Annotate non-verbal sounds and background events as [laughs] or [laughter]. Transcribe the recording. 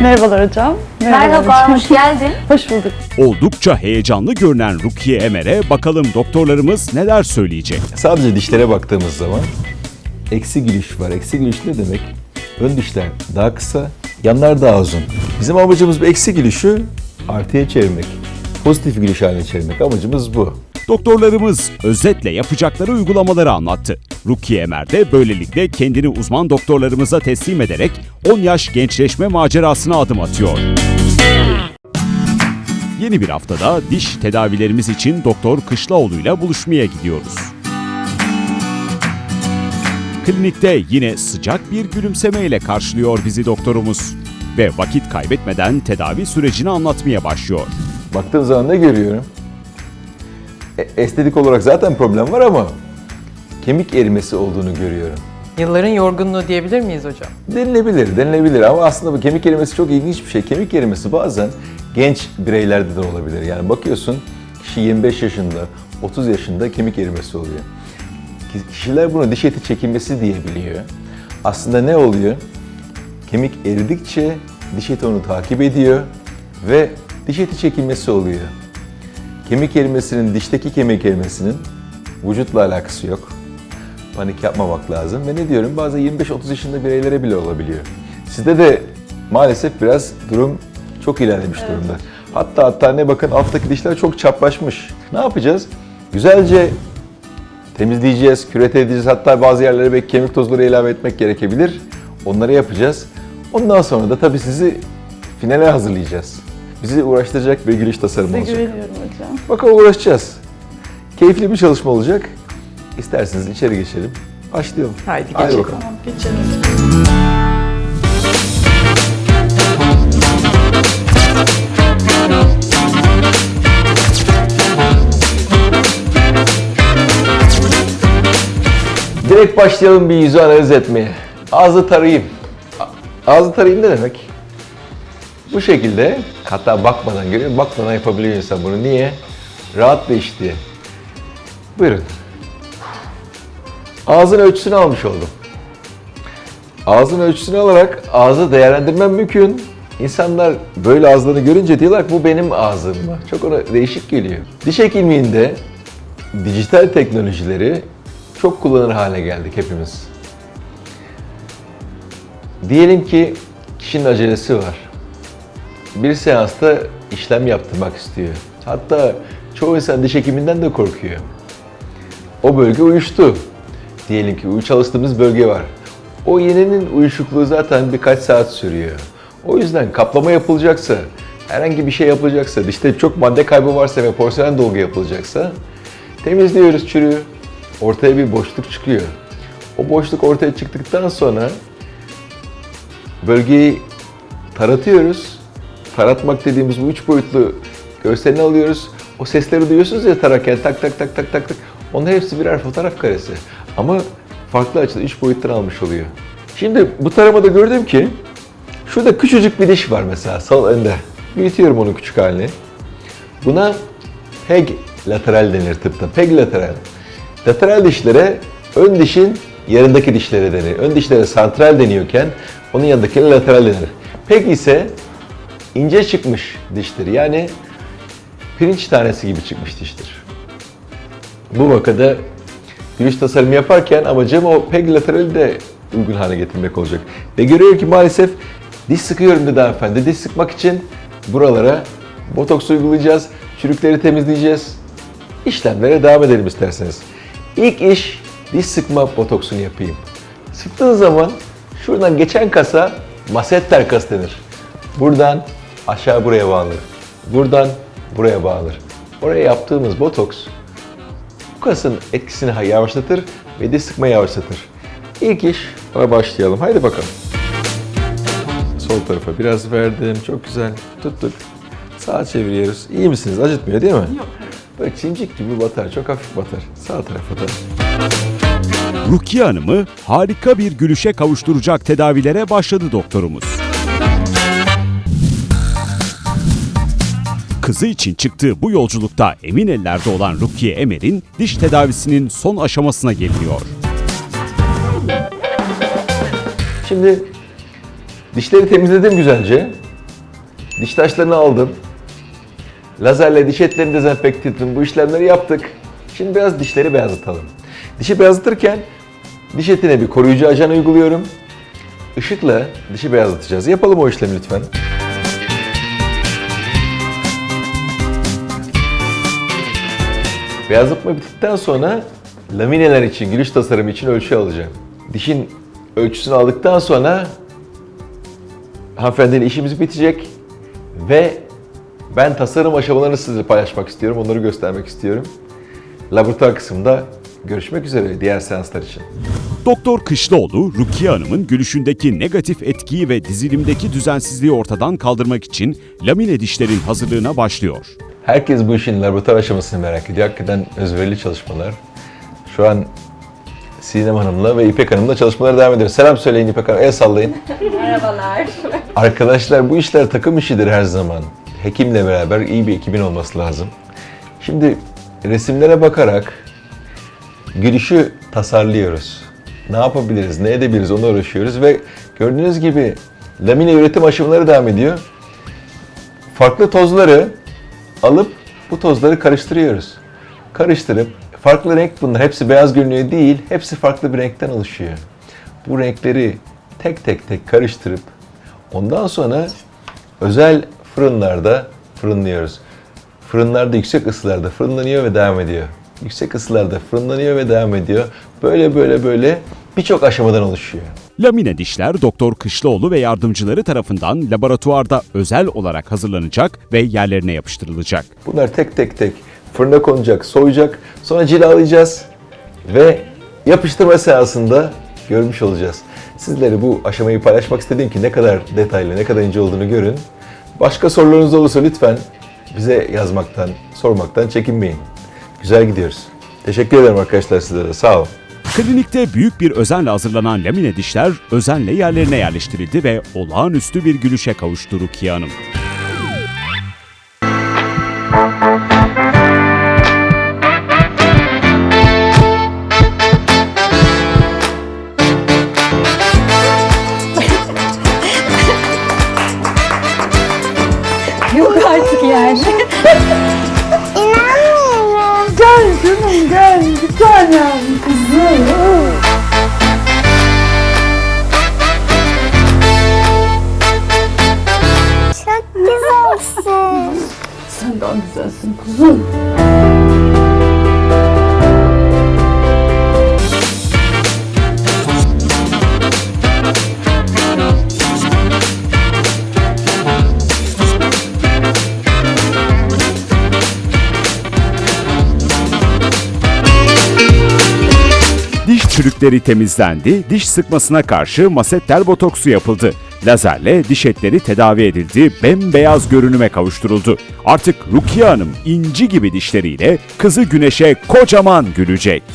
Merhabalar hocam. Merhaba, hoş geldin. [laughs] Hoş bulduk. Oldukça heyecanlı görünen Rukiye Emer'e bakalım doktorlarımız neler söyleyecek. Sadece dişlere baktığımız zaman eksi gülüş var. Eksi gülüş ne demek? Ön dişler daha kısa, yanlar daha uzun. Bizim amacımız bu eksi gülüşü artıya çevirmek. Pozitif gülüş haline çevirmek. Amacımız bu. Doktorlarımız özetle yapacakları uygulamaları anlattı. Rukiye Emer de böylelikle kendini uzman doktorlarımıza teslim ederek 10 yaş gençleşme macerasına adım atıyor. Yeni bir haftada diş tedavilerimiz için Doktor Kışlaoğlu'yla buluşmaya gidiyoruz. Klinikte yine sıcak bir gülümsemeyle karşılıyor bizi doktorumuz ve vakit kaybetmeden tedavi sürecini anlatmaya başlıyor. Baktığım zaman ne görüyorum? E, estetik olarak zaten problem var ama kemik erimesi olduğunu görüyorum. Yılların yorgunluğu diyebilir miyiz hocam? Denilebilir, denilebilir ama aslında bu kemik erimesi çok ilginç bir şey. Kemik erimesi bazen genç bireylerde de olabilir. Yani bakıyorsun kişi 25 yaşında, 30 yaşında kemik erimesi oluyor. Ki- Kişiler bunu diş eti çekilmesi diyebiliyor. Aslında ne oluyor? Kemik eridikçe diş eti onu takip ediyor ve diş eti çekilmesi oluyor. Kemik erimesinin, dişteki kemik erimesinin vücutla alakası yok. Panik yapmamak lazım. Ve ne diyorum bazen 25-30 yaşında bireylere bile olabiliyor. Sizde de maalesef biraz durum çok ilerlemiş durumda. Hatta hatta ne bakın alttaki dişler çok çaplaşmış. Ne yapacağız? Güzelce temizleyeceğiz, kürete edeceğiz. Hatta bazı yerlere belki kemik tozları ilave etmek gerekebilir. Onları yapacağız. Ondan sonra da tabii sizi finale hazırlayacağız. Bizi uğraştıracak bir gülüş tasarımı Size olacak. güveniyorum hocam. Bakalım uğraşacağız. Keyifli bir çalışma olacak. İsterseniz içeri geçelim. Başlayalım. Haydi Haydi geçelim. bakalım. Tamam, geçelim. Direkt başlayalım bir yüzü analiz etmeye. Ağzı tarayayım. A- Ağzı tarayayım ne demek? Bu şekilde, hatta bakmadan görüyor, bakmadan yapabiliyor insan bunu. Niye? Rahat ve iş diye. Buyurun. Ağzın ölçüsünü almış oldum. Ağzın ölçüsünü alarak ağzı değerlendirmem mümkün. İnsanlar böyle ağızlarını görünce diyorlar ki bu benim ağzım mı? Çok ona değişik geliyor. Diş hekimliğinde dijital teknolojileri çok kullanır hale geldik hepimiz. Diyelim ki kişinin acelesi var. Bir seansta işlem yaptırmak istiyor. Hatta çoğu insan diş hekiminden de korkuyor. O bölge uyuştu. Diyelim ki uyu çalıştığımız bölge var. O iğnenin uyuşukluğu zaten birkaç saat sürüyor. O yüzden kaplama yapılacaksa, herhangi bir şey yapılacaksa, dişte çok madde kaybı varsa ve porselen dolgu yapılacaksa temizliyoruz çürüğü. Ortaya bir boşluk çıkıyor. O boşluk ortaya çıktıktan sonra bölgeyi taratıyoruz. Taratmak dediğimiz bu üç boyutlu görselini alıyoruz. O sesleri duyuyorsunuz ya tararken tak tak tak tak tak tak. Onun hepsi birer fotoğraf karesi. Ama farklı açıda üç boyuttan almış oluyor. Şimdi bu taramada gördüm ki şurada küçücük bir diş var mesela sol önde. Büyütüyorum onun küçük halini. Buna peg lateral denir tıpta. Peg lateral. Lateral dişlere ön dişin yanındaki dişlere denir. Ön dişlere santral deniyorken onun yanındakine lateral denir. Peg ise ince çıkmış diştir. Yani pirinç tanesi gibi çıkmış diştir. Bu vakada gülüş tasarımı yaparken amacım o peg laterali de uygun hale getirmek olacak. Ve görüyor ki maalesef diş sıkıyorum dedi hanımefendi. Diş sıkmak için buralara botoks uygulayacağız, çürükleri temizleyeceğiz. İşlemlere devam edelim isterseniz. İlk iş diş sıkma botoksunu yapayım. Sıktığın zaman şuradan geçen kasa masseter kas denir. Buradan aşağı buraya bağlanır. Buradan buraya bağlanır. Oraya yaptığımız botoks bu kasın etkisini yavaşlatır ve diş sıkmayı yavaşlatır. İlk iş ona başlayalım. Haydi bakalım. Sol tarafa biraz verdim. Çok güzel. Tuttuk. Sağa çeviriyoruz. İyi misiniz? Acıtmıyor değil mi? Yok. Böyle çimcik gibi batar. Çok hafif batar. Sağ tarafa da. Rukiye Hanım'ı harika bir gülüşe kavuşturacak tedavilere başladı doktorumuz. Kızı için çıktığı bu yolculukta emin ellerde olan Rukiye Emer'in diş tedavisinin son aşamasına geliniyor. Şimdi dişleri temizledim güzelce. Diş taşlarını aldım. Lazerle diş etlerini dezenfekte ettim. Bu işlemleri yaptık. Şimdi biraz dişleri beyazlatalım. Dişi beyazlatırken diş etine bir koruyucu ajan uyguluyorum. Işıkla dişi beyazlatacağız. Yapalım o işlemi lütfen. Beyazlatma bittikten sonra lamineler için, gülüş tasarımı için ölçü alacağım. Dişin ölçüsünü aldıktan sonra hanımefendiyle işimiz bitecek ve ben tasarım aşamalarını sizinle paylaşmak istiyorum, onları göstermek istiyorum. Laboratuvar kısmında görüşmek üzere diğer seanslar için. Doktor Kışlaoğlu, Rukiye Hanım'ın gülüşündeki negatif etkiyi ve dizilimdeki düzensizliği ortadan kaldırmak için lamine dişlerin hazırlığına başlıyor. Herkes bu işin laboratuvar aşamasını merak ediyor. Hakikaten özverili çalışmalar. Şu an Sinem Hanım'la ve İpek Hanım'la çalışmalara devam ediyoruz. Selam söyleyin İpek Hanım, el sallayın. Merhabalar. Arkadaşlar bu işler takım işidir her zaman. Hekimle beraber iyi bir ekibin olması lazım. Şimdi resimlere bakarak gülüşü tasarlıyoruz. Ne yapabiliriz, ne edebiliriz onu uğraşıyoruz ve gördüğünüz gibi lamine üretim aşamaları devam ediyor. Farklı tozları alıp bu tozları karıştırıyoruz. Karıştırıp farklı renk bunlar. Hepsi beyaz görünüyor değil, hepsi farklı bir renkten oluşuyor. Bu renkleri tek tek tek karıştırıp ondan sonra özel fırınlarda fırınlıyoruz. Fırınlarda yüksek ısılarda fırınlanıyor ve devam ediyor. Yüksek ısılarda fırınlanıyor ve devam ediyor. Böyle böyle böyle birçok aşamadan oluşuyor. Lamine dişler Doktor Kışlaoğlu ve yardımcıları tarafından laboratuvarda özel olarak hazırlanacak ve yerlerine yapıştırılacak. Bunlar tek tek tek fırına konacak, soğuyacak. Sonra cilalayacağız ve yapıştırma seansında görmüş olacağız. Sizlere bu aşamayı paylaşmak istedim ki ne kadar detaylı, ne kadar ince olduğunu görün. Başka sorularınız olursa lütfen bize yazmaktan, sormaktan çekinmeyin. Güzel gidiyoruz. Teşekkür ederim arkadaşlar sizlere. Sağ olun. Klinikte büyük bir özenle hazırlanan lamine dişler özenle yerlerine yerleştirildi ve olağanüstü bir gülüşe kavuştu Rukiye Hanım. Yok artık yani. İnanmıyorum. Gel canım gel. Bir tanem kızım. Çok çürükleri temizlendi, diş sıkmasına karşı masetler botoksu yapıldı. Lazerle diş etleri tedavi edildi, bembeyaz görünüme kavuşturuldu. Artık Rukiye Hanım inci gibi dişleriyle kızı Güneş'e kocaman gülecek.